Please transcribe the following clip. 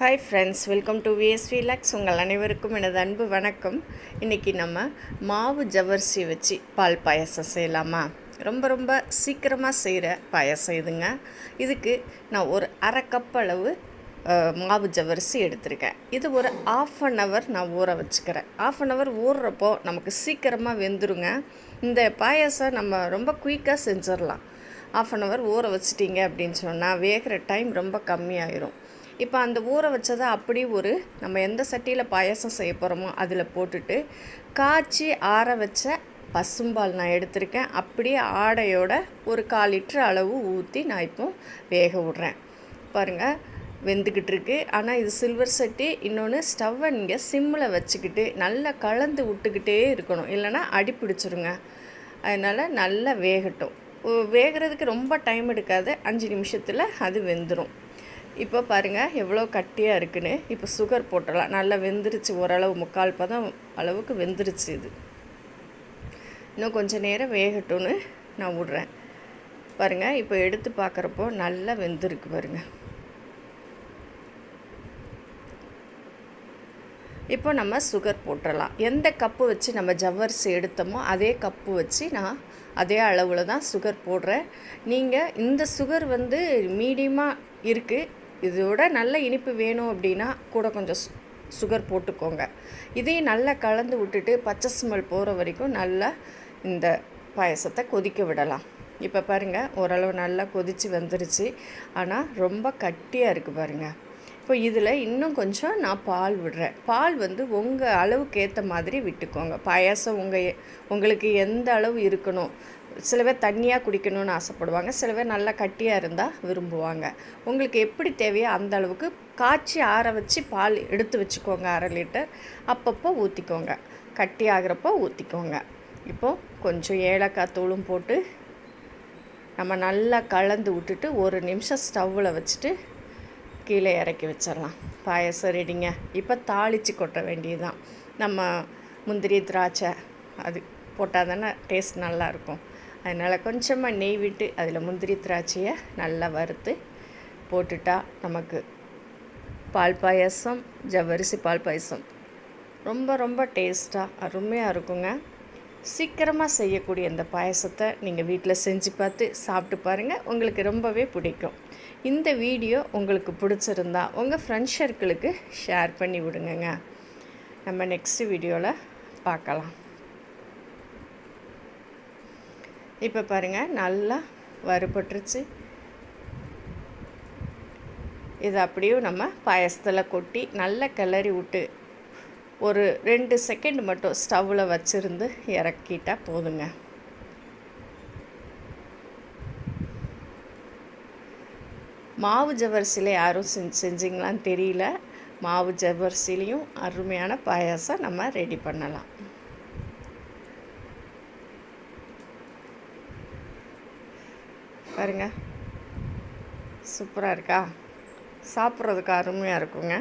Hi friends welcome to VSV Lux உங்கள் அனைவருக்கும் எனது அன்பு வணக்கம். இன்றைக்கி நம்ம மாவு ஜவர்சி வச்சு பால் பாயசம் செய்யலாமா? ரொம்ப ரொம்ப சீக்கிரமாக செய்கிற பாயசம் இதுங்க. இதுக்கு நான் ஒரு அரை கப் அளவு மாவு ஜவரிசி எடுத்திருக்கேன். இது ஒரு ஆஃப் அன் ஹவர் நான் ஊற வச்சுக்கிறேன். ஆஃப் அன் ஹவர் ஊறுறப்போ நமக்கு சீக்கிரமாக வெந்துருங்க. இந்த பாயசம் நம்ம ரொம்ப குயிக்காக செஞ்சிடலாம். ஆஃப் அன் ஹவர் ஊற வச்சிட்டிங்க அப்படின்னு சொன்னால் வேகிற டைம் ரொம்ப கம்மியாயிரும். இப்போ அந்த ஊற வச்சதை அப்படி ஒரு நம்ம எந்த சட்டியில் பாயசம் செய்ய போகிறோமோ அதில் போட்டுட்டு காய்ச்சி ஆற வச்ச பசும்பால் நான் எடுத்திருக்கேன். அப்படியே ஆடையோட ஒரு கால் லிட்டர் அளவு ஊற்றி நான் இப்போ வேக விட்றேன். பாருங்கள் வெந்துக்கிட்டு இருக்கு. ஆனால் இது சில்வர் சட்டி இன்னொன்று ஸ்டவ்வை நீங்கள் சிம்மில் வச்சுக்கிட்டு நல்லா கலந்து விட்டுக்கிட்டே இருக்கணும். இல்லைன்னா அடி பிடிச்சிருங்க. அதனால் நல்லா வேகட்டும். வேகிறதுக்கு ரொம்ப டைம் எடுக்காது. அஞ்சு நிமிஷத்தில் அது வெந்துடும் இப்போ பாருங்கள் எவ்வளோ கட்டியாக இருக்குன்னு. இப்போ சுகர் போட்டலாம் நல்லா வெந்துருச்சு ஓரளவு முக்கால் பதம் அளவுக்கு வெந்துருச்சு இது. இன்னும் கொஞ்சம் நேரம் வேகட்டும்னு நான் விட்றேன். பாருங்கள் இப்போ எடுத்து பார்க்குறப்போ நல்லா வெந்திருக்கு பாருங்கள் இப்போ நம்ம சுகர் போட்டுடலாம். எந்த கப்பு வச்சு நம்ம ஜவ்வரிசி எடுத்தோமோ அதே கப்பு வச்சு நான் அதே அளவில் தான் சுகர் போடுறேன். நீங்கள் இந்த சுகர் வந்து மீடியமாக இருக்குது இதோட நல்ல இனிப்பு வேணும் அப்படின்னா கூட கொஞ்சம் சு- சுகர் போட்டுக்கோங்க. இதையும் நல்லா கலந்து விட்டுட்டு பச்சை ஸ்மெல் போகிற வரைக்கும் நல்லா இந்த பாயசத்தை கொதிக்க விடலாம். இப்போ பாருங்கள் ஓரளவு நல்லா கொதித்து வந்துருச்சு. ஆனால் ரொம்ப கட்டியாக இருக்குது பாருங்கள் இப்போ இதில் இன்னும் கொஞ்சம் நான் பால் விடுறேன். பால் வந்து உங்கள் அளவுக்கு ஏற்ற மாதிரி விட்டுக்கோங்க. பாயாசம் உங்கள் உங்களுக்கு எந்த அளவு இருக்கணும் சில பேர் தண்ணியாக குடிக்கணும்னு ஆசைப்படுவாங்க சில பேர் நல்லா கட்டியாக இருந்தால் விரும்புவாங்க. உங்களுக்கு எப்படி தேவையோ அந்த அளவுக்கு காய்ச்சி ஆற வச்சு பால் எடுத்து வச்சுக்கோங்க அரை லிட்டர். அப்பப்போ ஊற்றிக்கோங்க கட்டி ஆகிறப்போ ஊற்றிக்கோங்க இப்போது கொஞ்சம் ஏலக்காய் தூளும் போட்டு நம்ம நல்லா கலந்து விட்டுட்டு ஒரு நிமிஷம் ஸ்டவ்வில் வச்சுட்டு கீழே இறக்கி வச்சிடலாம். பாயசம் ரெடிங்க. இப்போ தாளித்து கொட்ட வேண்டியதுதான். நம்ம முந்திரி திராட்சை அது போட்டால் தானே டேஸ்ட் நல்லாயிருக்கும் அதனால் கொஞ்சமாக நெய் விட்டு அதில் முந்திரி திராட்சையை நல்லா வறுத்து போட்டுட்டா நமக்கு பால் பாயசம் ஜவ்வரிசி பால் பாயசம். ரொம்ப ரொம்ப டேஸ்ட்டாக அருமையாக இருக்குங்க. சீக்கிரமாக செய்யக்கூடிய இந்த பாயசத்தை நீங்கள் வீட்டில் செஞ்சு பார்த்து சாப்பிட்டு பாருங்கள் உங்களுக்கு ரொம்பவே பிடிக்கும். இந்த வீடியோ உங்களுக்கு பிடிச்சிருந்தா உங்கள் ஃப்ரெண்ட்ஸ் சர்க்கிளுக்கு ஷேர் பண்ணி விடுங்கங்க. நம்ம நெக்ஸ்ட் வீடியோவில் பார்க்கலாம். இப்போ பாருங்கள் நல்லா வறுபட்டுருச்சு. இது அப்படியே நம்ம பாயசத்தில் கொட்டி நல்லா கிளறி விட்டு ஒரு ரெண்டு செகண்ட் மட்டும் ஸ்டவ்வில் வச்சுருந்து இறக்கிட்டால் போதுங்க. மாவு ஜவ்வரிசியில் யாரும் செஞ்சு செஞ்சிங்களான்னு தெரியல. மாவு ஜவரிசிலையும் அருமையான பாயாசம் நம்ம ரெடி பண்ணலாம். பாருங்க. சூப்பராக இருக்கா? சாப்பிட்றதுக்கு அருமையாக இருக்குங்க.